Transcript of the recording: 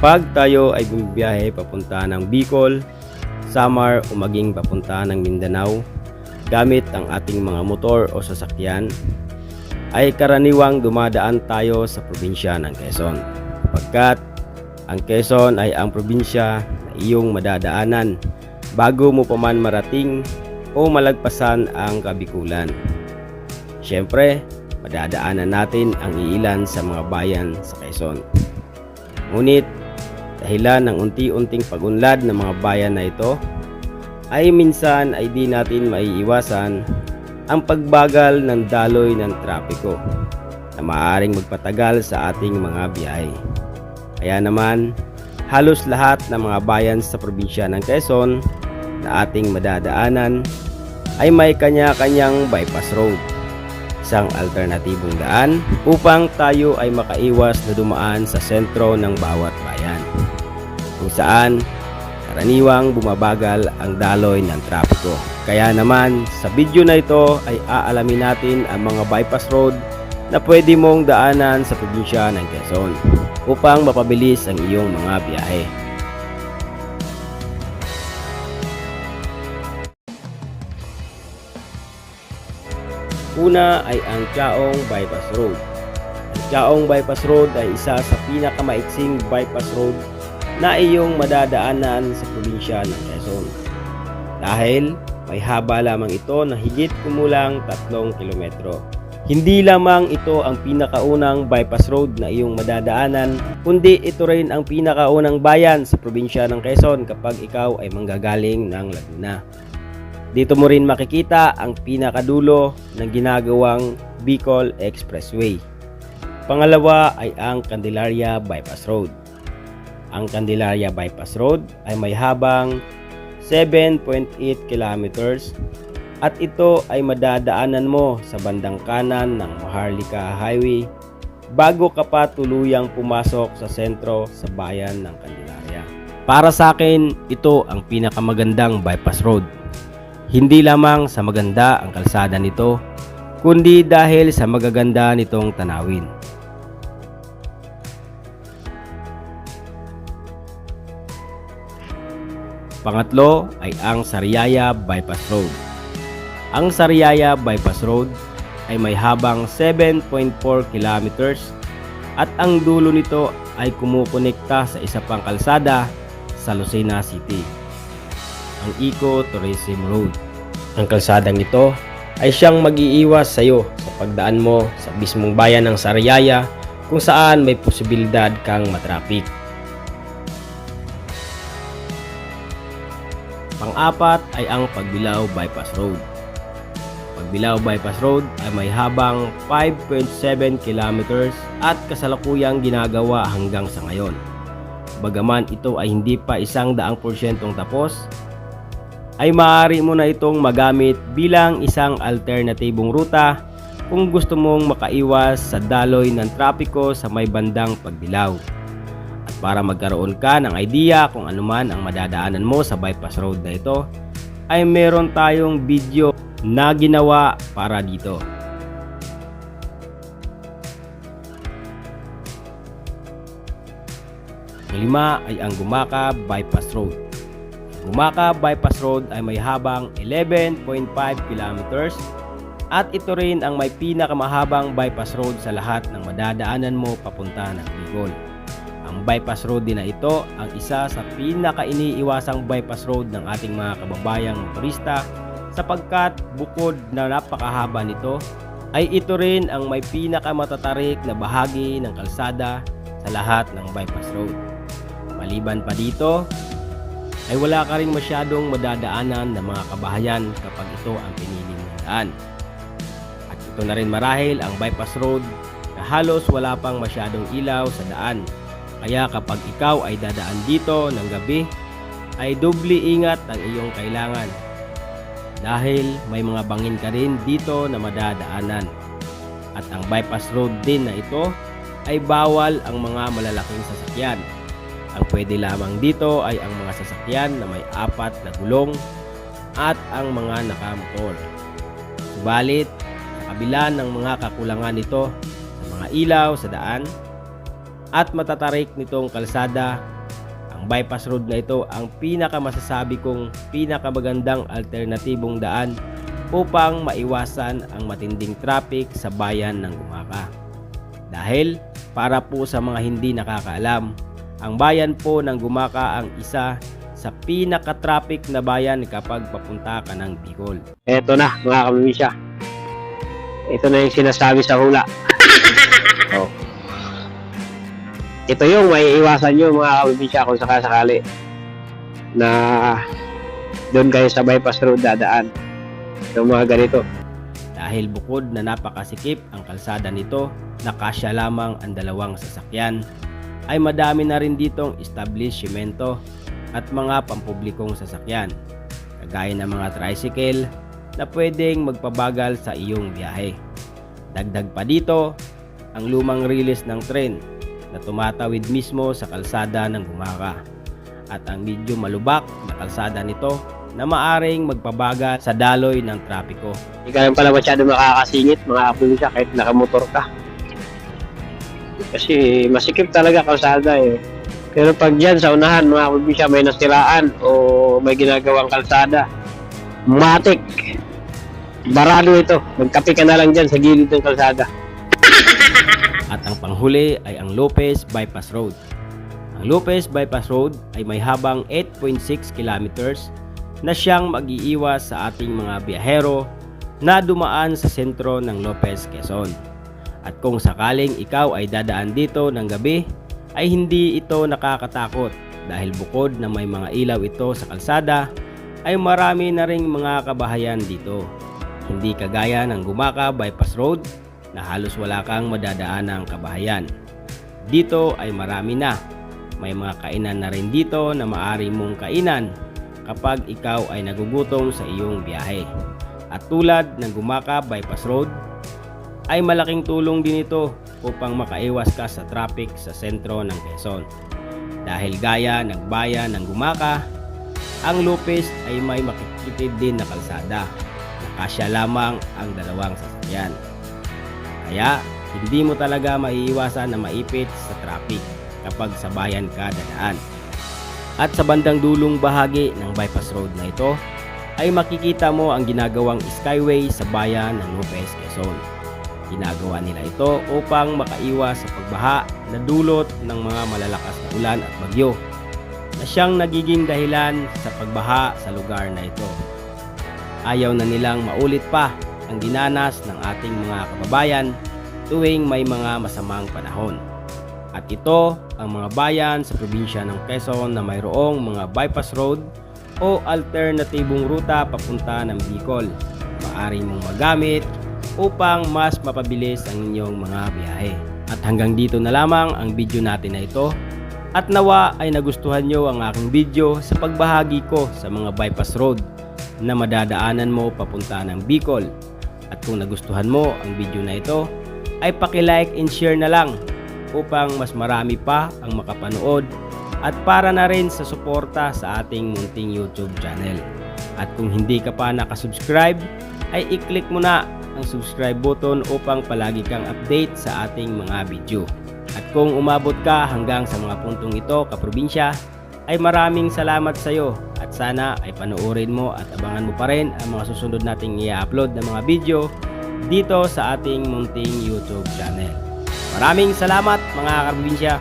Kapag tayo ay bumibiyahe papunta ng Bicol, Samar o maging papunta ng Mindanao, gamit ang ating mga motor o sasakyan, ay karaniwang dumadaan tayo sa probinsya ng Quezon. Pagkat ang Quezon ay ang probinsya na iyong madadaanan bago mo pa man marating o malagpasan ang kabikulan. Siyempre, madadaanan natin ang iilan sa mga bayan sa Quezon. Ngunit, dahilan ng unti-unting pagunlad ng mga bayan na ito, ay minsan ay di natin maiiwasan ang pagbagal ng daloy ng trapiko na maaaring magpatagal sa ating mga biyahe. Kaya naman, halos lahat ng mga bayan sa probinsya ng Quezon na ating madadaanan ay may kanya-kanyang bypass road. Isang alternatibong daan upang tayo ay makaiwas na dumaan sa sentro ng bawat bayan. Kung saan karaniwang bumabagal ang daloy ng trapiko. Kaya naman sa video na ito ay aalamin natin ang mga bypass road na pwede mong daanan sa probinsya ng Quezon upang mapabilis ang iyong mga biyahe. Una ay ang Chaong Bypass Road. Ang Chaong Bypass Road ay isa sa pinakamaiksing bypass road na iyong madadaanan sa probinsya ng Quezon. Dahil may haba lamang ito na higit kumulang 3 kilometro. Hindi lamang ito ang pinakaunang bypass road na iyong madadaanan, kundi ito rin ang pinakaunang bayan sa probinsya ng Quezon kapag ikaw ay manggagaling ng Laguna. Dito mo rin makikita ang pinakadulo ng ginagawang Bicol Expressway. Pangalawa ay ang Candelaria Bypass Road. Ang Candelaria Bypass Road ay may habang 7.8 kilometers at ito ay madadaanan mo sa bandang kanan ng Maharlika Highway bago ka pa tuluyang pumasok sa sentro sa bayan ng Candelaria. Para sa akin, ito ang pinakamagandang bypass road. Hindi lamang sa maganda ang kalsada nito, kundi dahil sa magaganda nitong tanawin. Pangatlo ay ang Sariaya Bypass Road. Ang Sariaya Bypass Road ay may habang 7.4 kilometers at ang dulo nito ay kumukonekta sa isa pang kalsada sa Lucena City, ang Eco Tourism Road. Ang kalsadang ito ay siyang mag-iiwas sa iyo sa pagdaan mo sa mismong bayan ng Sariaya kung saan may posibilidad kang matrafik. Pang-apat ay ang Pagbilao Bypass Road. Pagbilao Bypass Road ay may habang 5.7 kilometers at kasalukuyang ginagawa hanggang sa ngayon. Bagaman ito ay hindi pa isang daang porsyentong tapos, ay maaari mo na itong magamit bilang isang alternatibong ruta kung gusto mong makaiwas sa daloy ng trapiko sa may bandang Pagbilao. Para magkaroon ka ng idea kung anuman ang madadaanan mo sa bypass road na ito, ay meron tayong video na ginawa para dito. Lima ay ang Gumaka Bypass Road. Gumaka Bypass Road ay may habang 11.5 kilometers at ito rin ang may pinakamahabang bypass road sa lahat ng madadaanan mo papunta ng Bicol. Ang bypass road din na ito ang isa sa pinaka-iniiwasang bypass road ng ating mga kababayang motorista sapagkat bukod na napakahaba nito ay ito rin ang may pinakamatatarik na bahagi ng kalsada sa lahat ng bypass road. Maliban pa dito, ay wala ka rin masyadong madadaanan ng mga kabahayan kapag ito ang pinili mong daan. At ito na rin marahil ang bypass road na halos wala pang masyadong ilaw sa daan. Kaya kapag ikaw ay dadaan dito ng gabi, ay doble ingat ang iyong kailangan. Dahil may mga bangin ka rin dito na madadaanan. At ang bypass road din na ito ay bawal ang mga malalaking sasakyan. Ang pwede lamang dito ay ang mga sasakyan na may apat na gulong at ang mga nakamotor. Subalit, sa kabila ng mga kakulangan nito sa mga ilaw sa daan, at matatarik nitong kalsada. Ang bypass road na ito ang pinakamasasabi kong pinakamagandang alternatibong daan upang maiwasan ang matinding traffic sa bayan ng Gumaka. Dahil para po sa mga hindi nakakaalam, ang bayan po ng Gumaka ang isa sa pinaka-traffic na bayan kapag papunta ka ng Bicol. Eto na, mga kabibisya. Ito na yung sinasabi sa hula. oh. Ito yung may iwasan nyo mga kabibisya kung sakasakali na doon kayo sa bypass road dadaan. Yung mga ganito. Dahil bukod na napakasikip ang kalsada nito, nakasya lamang ang dalawang sasakyan, ay madami na rin ditong establishmento at mga pampublikong sasakyan, kagaya ng mga tricycle na pwedeng magpabagal sa iyong biyahe. Dagdag pa dito, ang lumang release ng tren na tumatawid mismo sa kalsada ng Gumaka at ang medyo malubak na kalsada nito na maaring magpabagal sa daloy ng trapiko. Hindi ka pala masyado makakasingit mga kabibisya kahit nakamotor ka. Kasi masikip talaga kalsada eh. Pero pag dyan sa unahan mga kabibisya may nasiraan o may ginagawang kalsada, matik. Barado ito. Magkape ka na lang dyan sa gilid ng kalsada. Panghuli ay ang Lopez Bypass Road. Ang Lopez Bypass Road ay may habang 8.6 kilometers na siyang mag-iiwas sa ating mga biyahero na dumaan sa sentro ng Lopez, Quezon. At kung sakaling ikaw ay dadaan dito ng gabi, ay hindi ito nakakatakot dahil bukod na may mga ilaw ito sa kalsada, ay marami na ring mga kabahayan dito. Hindi kagaya ng Gumaka Bypass Road na halos wala kang madadaan ng kabahayan. Dito ay marami na. May mga kainan na rin dito na maari mong kainan kapag ikaw ay nagugutom sa iyong biyahe. At tulad ng Gumaka Bypass Road, ay malaking tulong din ito upang makaiwas ka sa traffic sa sentro ng Quezon. Dahil gaya ng bayan ng Gumaka, ang Lopez ay may makikitid din na kalsada. Nakasya lamang ang dalawang sasakyan. Kaya hindi mo talaga maiiwasan na maipit sa traffic kapag sa bayan ka dadaan. At sa bandang dulong bahagi ng bypass road na ito ay makikita mo ang ginagawang skyway sa bayan ng Lopez, Quezon. Ginagawa nila ito upang makaiwas sa pagbaha na dulot ng mga malalakas na ulan at bagyo na siyang nagiging dahilan sa pagbaha sa lugar na ito. Ayaw na nilang maulit pa ang dinanas ng ating mga kababayan tuwing may mga masamang panahon. At ito ang mga bayan sa probinsya ng Quezon na mayroong mga bypass road o alternatibong ruta papunta ng Bicol. Maaari mong magamit upang mas mapabilis ang inyong mga biyahe. At hanggang dito na lamang ang video natin na ito. At nawa ay nagustuhan nyo ang aking video sa pagbahagi ko sa mga bypass road na madadaanan mo papunta ng Bicol. At kung nagustuhan mo ang video na ito, ay paki-like and share na lang upang mas marami pa ang makapanood at para na rin sa suporta sa ating munting YouTube channel. At kung hindi ka pa nakasubscribe, ay i-click mo na ang subscribe button upang palagi kang update sa ating mga video. At kung umabot ka hanggang sa mga puntong ito, kaprobinsya, ay maraming salamat sa iyo at sana ay panoorin mo at abangan mo pa rin ang mga susunod nating i-upload na mga video dito sa ating munting YouTube channel. Maraming salamat mga kaprobinsya!